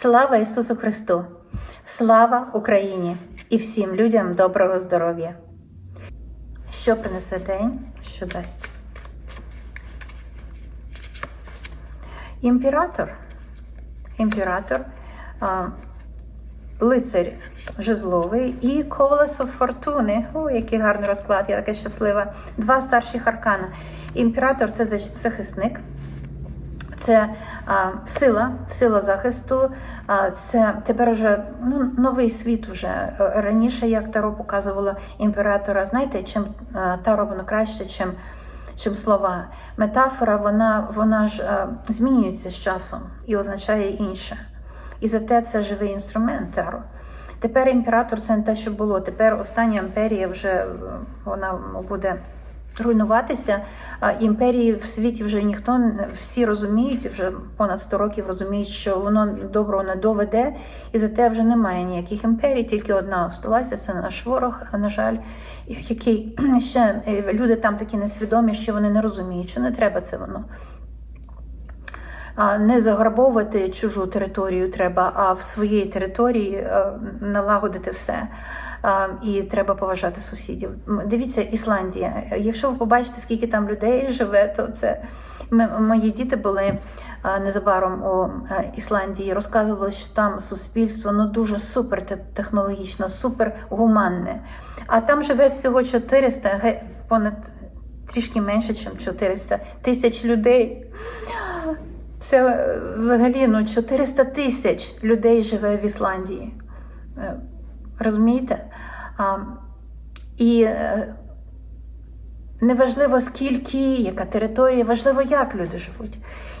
Слава Ісусу Христу! Слава Україні і всім людям доброго здоров'я! Що принесе день, що дасть? Імператор. Імператор, лицар жезловий і колесо фортуни. О, який гарний розклад, я така щаслива. Два старших аркана. Імператор це захисник. Це а, сила, сила захисту. А, це тепер вже ну, новий світ. Вже Е, раніше, як Таро показувало імператора, знаєте, чим а, Таро воно краще, чим, чим слова. Метафора, вона, вона ж а, змінюється з часом і означає інше. І зате це живий інструмент Таро. Тепер імператор це не те, що було. Тепер остання імперія вже е, вона буде руйнуватися. Імперії в світі вже ніхто всі розуміють, вже понад 100 років розуміють, що воно доброго не доведе, і зате вже немає ніяких імперій, тільки одна осталася, це наш ворог, на жаль, який ще е, люди там такі несвідомі, що вони не розуміють, що не треба це воно. Не заграбовувати чужу територію треба, а в своїй території е, налагодити все. І треба поважати сусідів. Дивіться, Ісландія. Якщо ви побачите, скільки там людей живе, то це мої діти були незабаром у е, Ісландії. Розказували, що там суспільство ну дуже супер технологічно, супер гуманне. А там живе всього 400, понад трішки менше, ніж 400 тисяч людей. Це е, взагалі ну, 400 тисяч людей живе в Ісландії. Е, Розумієте? А, і е, неважливо скільки, яка територія, важливо, як люди живуть.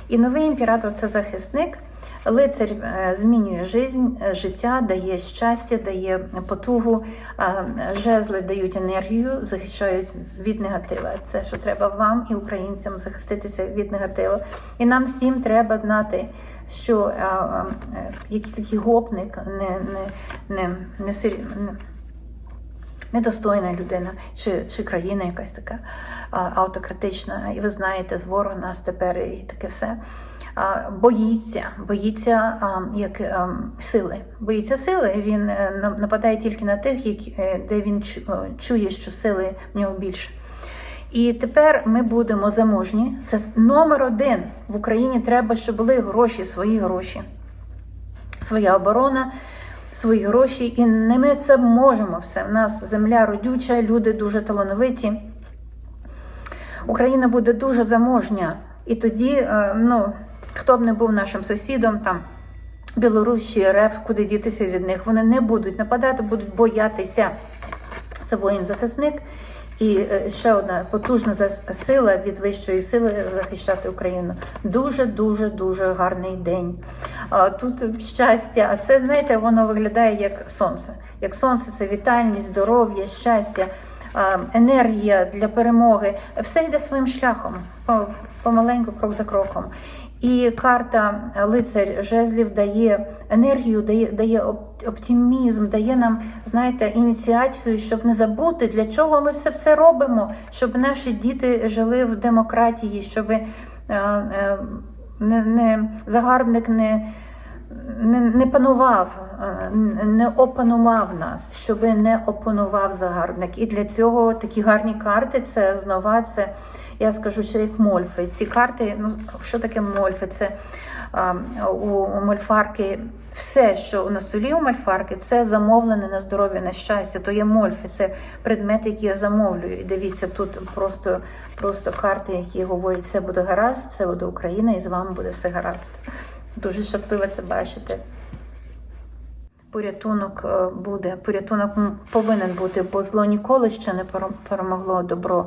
І новий імператор це захисник. Лицар е, змінює жизнь, е, життя, дає щастя, дає потугу, а жезли дають енергію, захищають від негатива. Це що треба вам і українцям захиститися від негативу. І нам всім треба знати, що е, який такий гопник не, не, не, не, не недостойна людина, чи, чи країна якась така автократична, і ви знаєте, з ворог нас тепер і таке все. Боїться, боїться як сили. Боїться сили. Він е, нападає тільки на тих, е, де він е, чує, що сили в нього більше. І тепер ми будемо заможні. Це номер один в Україні. Треба, щоб були гроші, свої гроші своя оборона, свої гроші, і не ми це можемо все. У нас земля родюча, люди дуже талановиті. Україна буде дуже заможня. І тоді, ну, хто б не був нашим сусідом, там Білорусь чи РФ, куди дітися від них, вони не будуть нападати, будуть боятися. Це воїн-захисник. І е, ще одна потужна сила від вищої сили захищати Україну. Дуже, дуже, дуже гарний день. Тут щастя, а це, знаєте, воно виглядає як сонце. Як сонце це вітальність, здоров'я, щастя, енергія для перемоги. Все йде своїм шляхом, помаленьку, крок за кроком. І карта е, лицар жезлів дає енергію, дає, дає оптимізм, дає нам, знаєте, ініціацію, щоб не забути, для чого ми все це робимо, щоб наші діти жили в демократії, щоб е, е, не, не, загарбник не, не, не панував, е, не опанував нас, щоб не опанував загарбник. І для цього такі гарні карти це знова, це я скажу ще мольфи. Ці карти, ну що таке мольфи? Це а, у, у мольфарки все, що на столі у мольфарки, це замовлене на здоров'я, на щастя. То є мольфи, це предмети, які я замовлюю. І дивіться, тут просто, просто карти, які говорять, все буде гаразд, все буде Україна, і з вами буде все гаразд. Дуже щаслива це бачити. Порятунок е, буде, порятунок повинен бути, бо зло ніколи ще не перемогло добро.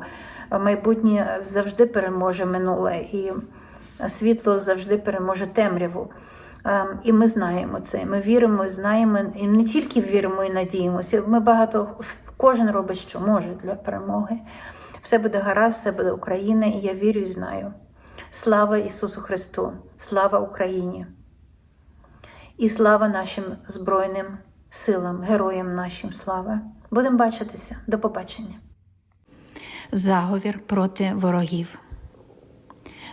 Майбутнє завжди переможе минуле, і світло завжди переможе темряву. Е, І ми знаємо це. Ми віримо, і знаємо, і не тільки віримо і надіємося. Ми багато кожен робить, що може для перемоги. Все буде гаразд, все буде Україна, і я вірю і знаю. Слава Ісусу Христу! Слава Україні! І слава нашим Збройним силам, героям нашим слава. Будемо бачитися. До побачення. Заговір проти ворогів.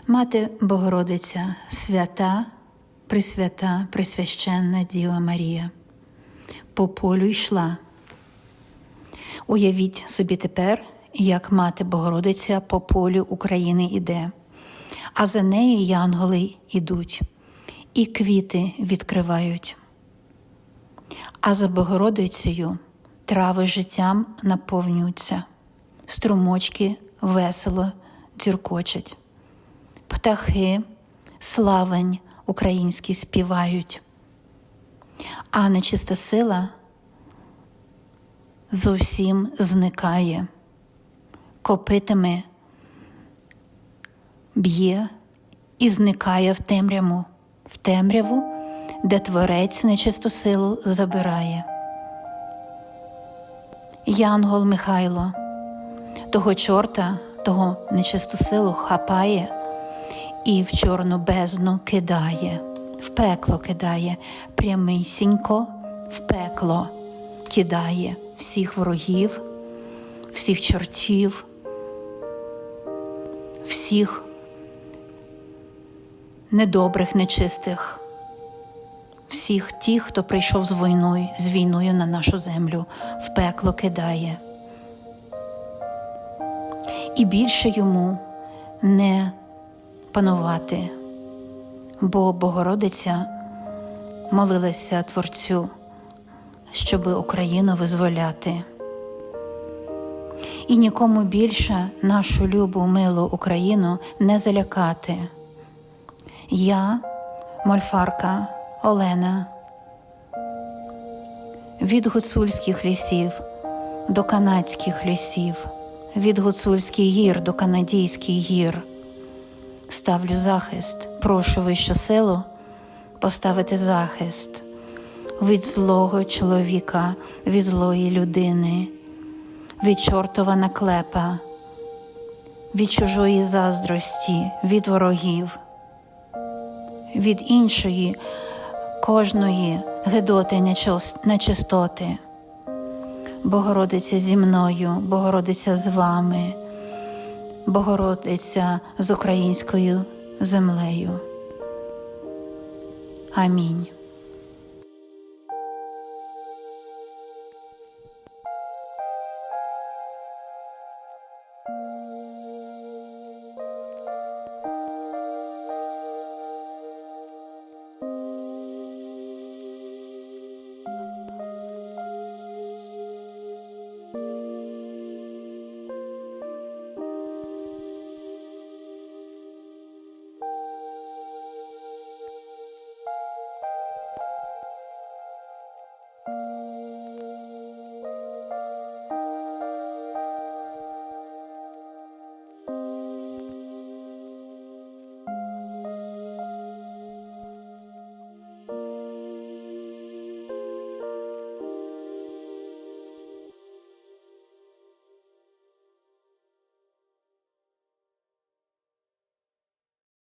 Мати Богородиця свята, Пресвята, Пресвященна Діва Марія, по полю йшла. Уявіть собі тепер, як мати Богородиця по полю України іде, а за нею янголи йдуть, і квіти відкривають. А за Богородицею трави життям наповнюються, струмочки весело дзюркочуть, птахи, славень українські співають, а нечиста сила зовсім зникає, копитами б'є і зникає в темряву, в темряву, де творець нечисту силу забирає. Янгол Михайло, того чорта, того нечисту силу хапає і в чорну бездну кидає, в пекло кидає, прямисінько в пекло кидає всіх ворогів, всіх чортів, всіх недобрих, нечистих, всіх тих, хто прийшов з війною, з війною на нашу землю, в пекло кидає. І більше йому не панувати, бо Богородиця молилася Творцю, щоб Україну визволяти. І нікому більше нашу любу милу Україну не залякати. Я, мольфарка Олена, від гуцульських лісів до канадських лісів, від гуцульських гір до канадійських гір. Ставлю захист, прошу вищу силу поставити захист від злого чоловіка, від злої людини, від чортова наклепа, від чужої заздрості, від ворогів, від іншої кожної гидоти нечистоти. Богородиця зі мною, Богородиця з вами, Богородиця з українською землею. Амінь.